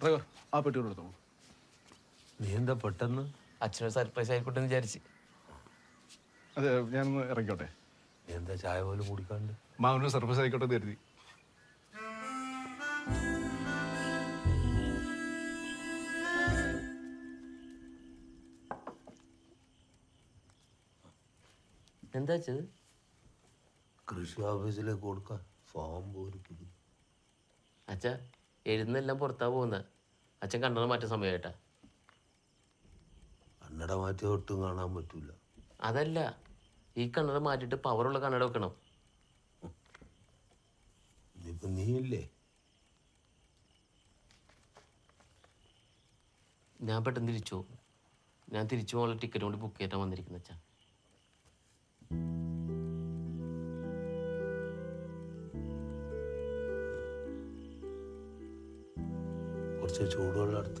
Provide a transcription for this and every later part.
Driver ആ പെട്ടി കൊണ്ട് എടുത്തോ നീ എന്താ പെട്ടെന്ന്? അച്ഛനൊരു സർപ്രൈസ് ആയിക്കോട്ടെ എന്ന് വിചാരിച്ച്. അതെ ഞാനൊന്ന് ഇറങ്ങിക്കോട്ടെ. നീ എന്താ ചായ പോലും കുടിക്കാണ്ട് മാവിനൊരു സർപ്രൈസ് ആയിക്കോട്ടെ എന്ന് കരുതി. എന്താ വെച്ചത് കൃഷി ഓഫീസിലേക്ക് കൊടുക്കാൻ ഫോം പോലും അച്ഛ എഴുന്നെല്ലാം പുറത്താ പോകുന്നത് അച്ഛൻ കണ്ണട മാറ്റ സമയമായിട്ടാ. കണ്ണട മാറ്റി ഒട്ടും കാണാൻ പറ്റൂല. അതല്ല ഈ കണ്ണട മാറ്റിട്ട് പവറുള്ള കണ്ണട വെക്കണം. ഇനിയിപ്പോ നീ ഇല്ലേ ഞാൻ പെട്ടെന്ന് തിരിച്ചു ഞാൻ തിരിച്ചു പോകാനുള്ള ടിക്കറ്റ് കൊണ്ട് ബുക്ക് ചെയ്തിട്ടാണ് വന്നിരിക്കുന്നത് അച്ഛാ. കുറച്ച് ചൂടുവെള്ളം എടുത്ത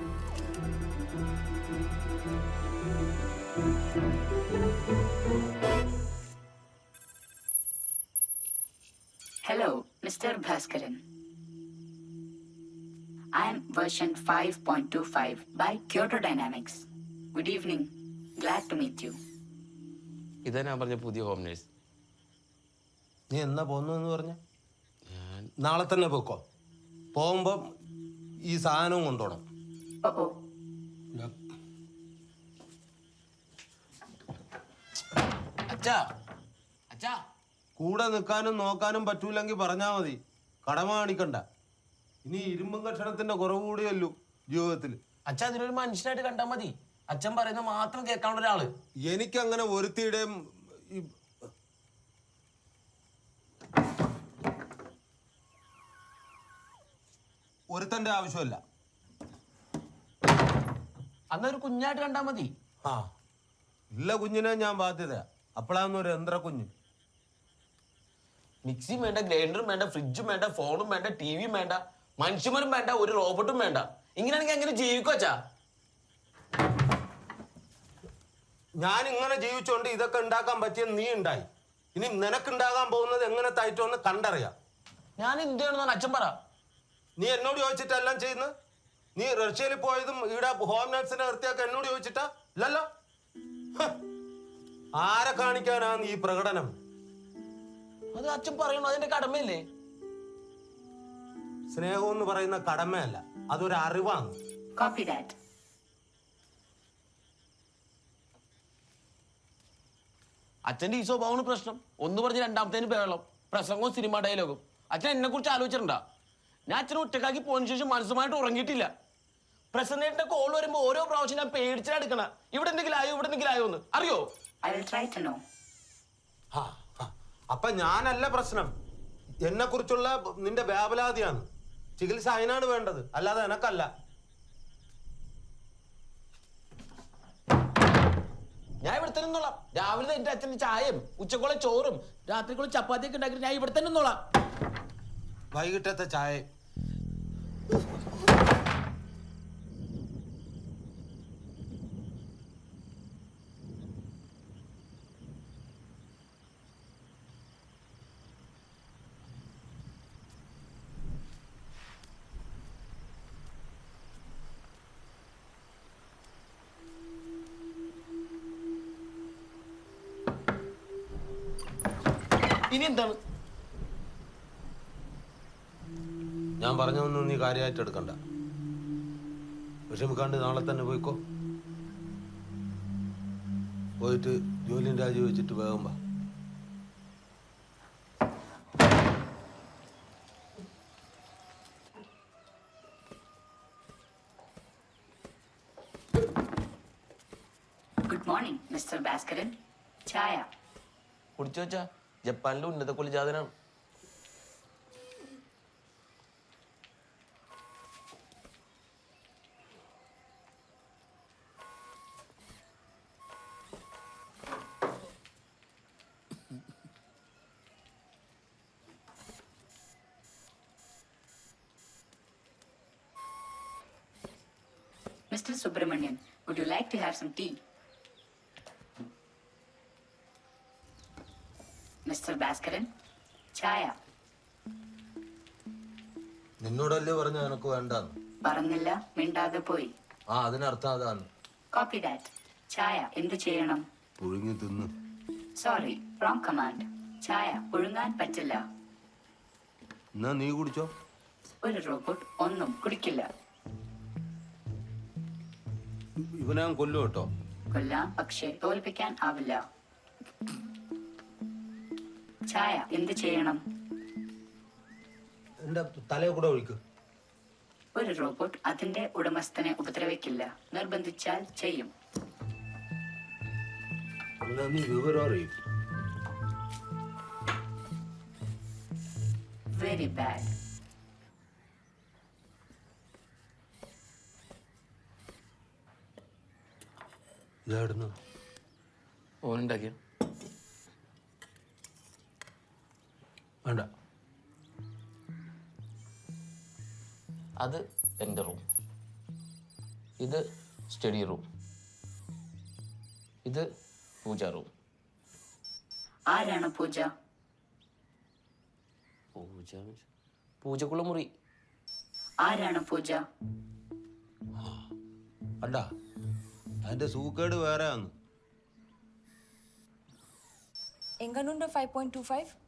വന്നേ എന്താടാ ഇത് Hello, Mr. Bhaskaran. I am version 5.25 by Kyoto Dynamics. Good evening. Glad to meet you. ഇതാ ഞാൻ പറഞ്ഞ പുതിയ ഹോം നേഴ്സ് നീ എന്നാ പോന്നെന്ന് പറഞ്ഞ ഞാൻ നാളെ തന്നെ പോക്കോ പോകുമ്പോ ഈ സാധനവും കൊണ്ടുപോകണം അച്ഛാ അച്ഛാ. കൂടെ നിൽക്കാനും നോക്കാനും പറ്റൂലെങ്കിൽ പറഞ്ഞാ മതി. കടമ കാണിക്കണ്ട. ഇനി ഇരുമ്പും കഷണത്തിന്റെ കുറവ് കൂടിയല്ലോ ജീവിതത്തിൽ അച്ഛാ അതിനൊരു മനുഷ്യനായിട്ട് കണ്ടാ മതി. അച്ഛൻ പറയുന്ന മാത്രം കേൾക്കാനുള്ള ഒരാൾ. എനിക്കങ്ങനെ ഒരുത്തിയുടെയും ഈ- ഒരുത്തന്റെ ആവശ്യമല്ല. അന്നൊരു കുഞ്ഞായിട്ട് കണ്ടാ മതി. ആ ഇല്ല കുഞ്ഞിനെ ഞാൻ ബാധ്യത. അപ്പോഴാന്ന് ഒരു യന്ത്ര കുഞ്ഞ്. മിക്സിയും വേണ്ട ഗ്രൈൻഡറും വേണ്ട ഫ്രിഡ്ജും വേണ്ട ഫോണും വേണ്ട ടി വിയും വേണ്ട മനുഷ്യന്മാരും വേണ്ട ഒരു റോബോട്ടും വേണ്ട. ഇങ്ങനെയാണെങ്കിൽ എങ്ങനെ ജീവിക്കോച്ചാ ഞാൻ ഇങ്ങനെ ജീവിച്ചോണ്ട് ഇതൊക്കെ ഉണ്ടാക്കാൻ പറ്റിയ നീ ഉണ്ടായി. ഇനി നിനക്കുണ്ടാകാൻ പോകുന്നത് എങ്ങനെ തായിട്ടോന്ന് കണ്ടറിയാം. ഞാൻ എന്ത് ചെയ്യണമെന്നാണ് അച്ഛൻ പറ. നീ എന്നോട് ചോദിച്ചിട്ടെല്ലാം ചെയ്യുന്നത്? നീ റഷ്യയിൽ പോയതും ഇവിടെ ഹോം നഴ്സിനെ വൃത്തിയാക്കാൻ എന്നോട് ചോദിച്ചിട്ടാ? ഇല്ലല്ലോ. ആരെ കാണിക്കാനാന്ന് ഈ പ്രകടനം? അത് അച്ഛൻ പറയണു അതിന്റെ കടമയല്ലേ സ്നേഹം എന്ന് പറയുന്ന കടമയല്ല അതൊരു അറിവാണ്. കോപ്പി ദാറ്റ് അച്ഛന്റെ ഈ സ്വഭാവമാണ് പ്രശ്നം. ഒന്ന് പറഞ്ഞ് രണ്ടാമത്തേന് ബഹളം. പ്രസംഗവും സിനിമ ഡയലോഗും അച്ഛൻ എന്നെ കുറിച്ച് ആലോചിച്ചിട്ടുണ്ടാ? ഞാൻ അച്ഛനെ ഒറ്റക്കാക്കി പോയതിനു ശേഷം മനസ്സുമായിട്ട് ഉറങ്ങിയിട്ടില്ല. പ്രസന്റേറ്റിന്റെ കോൾ വരുമ്പോ ഓരോ പ്രാവശ്യം ഞാൻ പേടിച്ചാ എടുക്കണ. ഇവിടെ എന്തെങ്കിലും ആയോ ഇവിടെ എന്തെങ്കിലും ആയോ എന്ന്. അറിയോ? I will try to know. ഹാ, ഹാ. അപ്പൊ ഞാനല്ല പ്രശ്നം. എന്നെ കുറിച്ചുള്ള നിന്റെ വ്യാപലാതിയാണ്. ചികിത്സ അതിനാണ് വേണ്ടത്. അല്ലാതെ എനക്കല്ല. ഞാൻ ഇവിടെ തന്നെ നിന്നോളാം. രാവിലെ എന്റെ അച്ഛന് ചായയും ഉച്ചക്കുള്ള ചോറും രാത്രിക്കുള്ള ചപ്പാത്തിയൊക്കെ ഉണ്ടാക്കി ഞാൻ ഇവിടെ തന്നെ നിന്നോളാം. വൈകിട്ടത്തെ ചായ. എന്താണ്? ഞാൻ പറഞ്ഞതൊന്നും നീ കാര്യമായിട്ട് എടുക്കണ്ട. വിഷമിക്കാണ്ട് നാളെ തന്നെ പോയിക്കോ. പോയിട്ട് ജോലിയും രാജി വെച്ചിട്ട് വേഗം വാ. ഗുഡ് മോർണിംഗ് മിസ്റ്റർ ഭാസ്കരൻ ചായ. കുടിച്ചോച്ചാ ജപ്പാനിലെ ഉന്നത കുലജാതനാണ് Mr. Subramanian, would you like to have some tea? Mr. Bhaskaran, ചായ. നിന്നോടല്ലേ പറഞ്ഞ എനക്ക് വേണ്ടാന്ന്? പറഞ്ഞില്ല മിണ്ടാതെ പോയി. ആ അതിനർത്ഥം അതാണ്. കോപ്പി ഡാറ്റ് ചായ എന്ത് ചെയ്യണം? പുഴുങ്ങി തിന്നു. സോറി റോങ് കമാൻഡ് ചായ പുഴുങ്ങാൻ പറ്റില്ല. എന്നാ നീ കുടിച്ചോ? ഒരു റോബോട്ട് ഒന്നും കുടിക്കില്ല. ഇവനെ കൊല്ലും കേട്ടോ. കൊല്ലാം പക്ഷേ തോൽപ്പിക്കാൻ ആവില്ല. ചായ എന്ത് ചെയ്യണം? എന്റെ തലയെ കൂടെ ഒരു റോബോട്ട് അതിന്റെ ഉടമസ്ഥനെ ഉപദ്രവിക്കില്ല. നിർബന്ധിച്ചാൽ ചെയ്യും. വെരി ബാഡ് ഓൻ ഓനുണ്ടാക്കിയ വേണ്ട. അത് എന്റെ റൂം. ഇത് സ്റ്റഡി റൂം. ഇത് പൂജ റൂം. ആരാണ് പൂജ? പൂജ? പൂജക്കുള്ള മുറി. ആരാണ് പൂജ? അല്ല അതിന്റെ സൂക്കേട് വേറെ ആണ് എങ്ങനുണ്ട് ഫൈവ് പോയിന്റ് ടു ഫൈവ്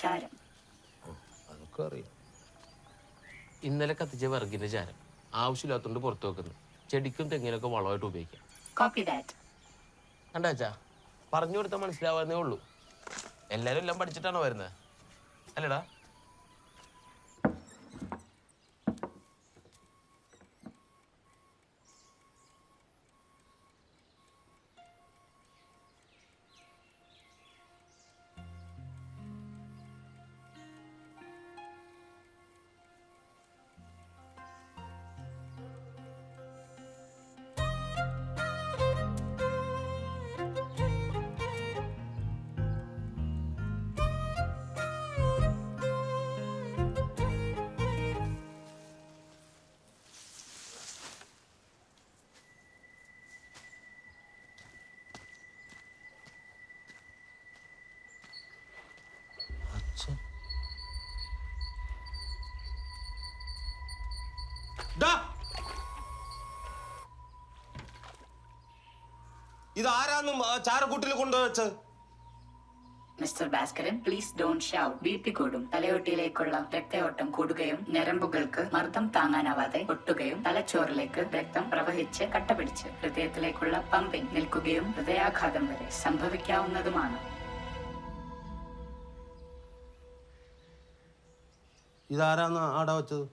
ചാരം. അതൊക്കെ അറിയാം ഇന്നലെ കത്തിച്ച വിറകിന്റെ ചാരം ആവശ്യമില്ലാത്തതുകൊണ്ട് പുറത്തു വെക്കുന്നു. ചെടിക്കും തെങ്ങിനൊക്കെ വളമായിട്ട് ഉപയോഗിക്കാം. കോപ്പി ദാറ്റ് കണ്ടാച്ചാ പറഞ്ഞു കൊടുത്താൽ മനസ്സിലാവാന്നേ ഉള്ളൂ. എല്ലാരും എല്ലാം പഠിച്ചിട്ടാണോ വരുന്നത് അല്ലടാ. ഇതാരാന്നും ചാരക്കൂട്ടിൽ കൊണ്ടുവച്ച്? Mister Bhaskaran please don't shout. B P കൂടും. തലയോട്ടിയിലേക്കുള്ള രക്തയോട്ടം കൂടുകയും ഞരമ്പുകൾക്ക് മർദ്ദം താങ്ങാനാവാതെ ഒട്ടുകയും തലച്ചോറിലേക്ക് രക്തം പ്രവഹിച്ച് കട്ടപിടിച്ച് ഹൃദയത്തിലേക്കുള്ള പമ്പിംഗ് നിൽക്കുകയും ഹൃദയാഘാതം വരെ സംഭവിക്കാവുന്നതുമാണ്. ഇതാരാന്ന് ആടെ വെച്ചത്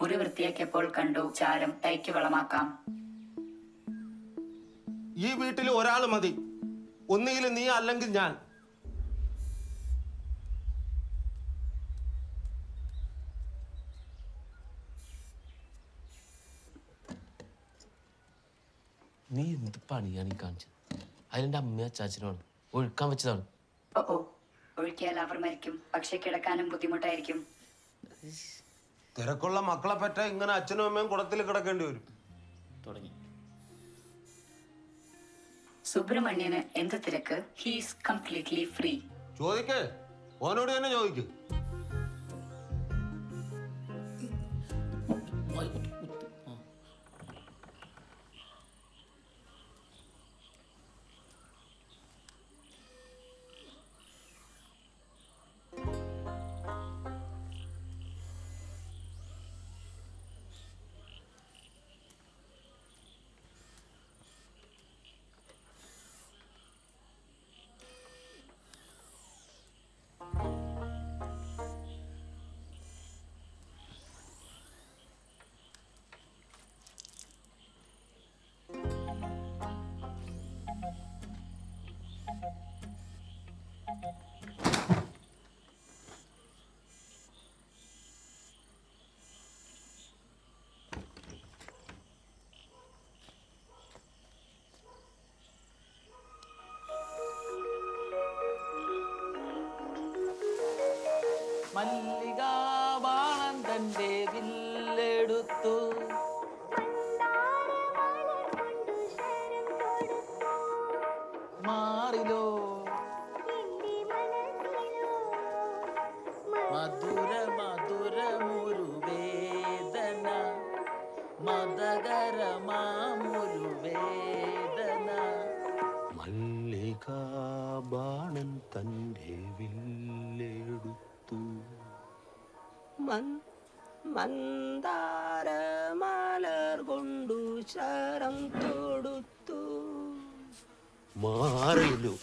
മുറി വൃത്തിയാക്കിയപ്പോൾ കണ്ടു ചാരം തൈക്ക് വളമാക്കാം. ഈ വീട്ടിൽ ഒരാൾ മതി. ഒന്നുകിൽ നീ അല്ലെങ്കിൽ ഞാൻ. നീ എന്ത് പണിയാണ് ഈ കാണിച്ചത്? അതിലെന്റെ അമ്മയും അച്ചാച്ചനുമാണ് ഒഴുക്കാൻ വെച്ചതാണ്. ഓ ഓ. ഒഴുക്കിയാൽ അവർ മരിക്കും. പക്ഷെ കിടക്കാനും ബുദ്ധിമുട്ടായിരിക്കും. തിരക്കുള്ള മക്കളെ പറ്റ ഇങ്ങനെ അച്ഛനും അമ്മയും കുടത്തിൽ കിടക്കേണ്ടി വരും. തുടങ്ങി. സുബ്രഹ്മണ്യന് എന്ത് തിരക്ക്? ഹീസ് കംപ്ലീറ്റ്ലി ഫ്രീ ചോദിക്കേ. ഓനോട് തന്നെ ചോദിക്ക്. മല്ലികാബാണൻ തന്റെ വില്ലെടുത്തു മാറിലോ. മധുര മധുരമൊരു വേദന മതകരമാമൊരു വേദന മല്ലികാബാണൻ തന്റെ മന്ദാരമലർ കൊണ്ടു ശരം തൊടുത്തു. മാറിലു.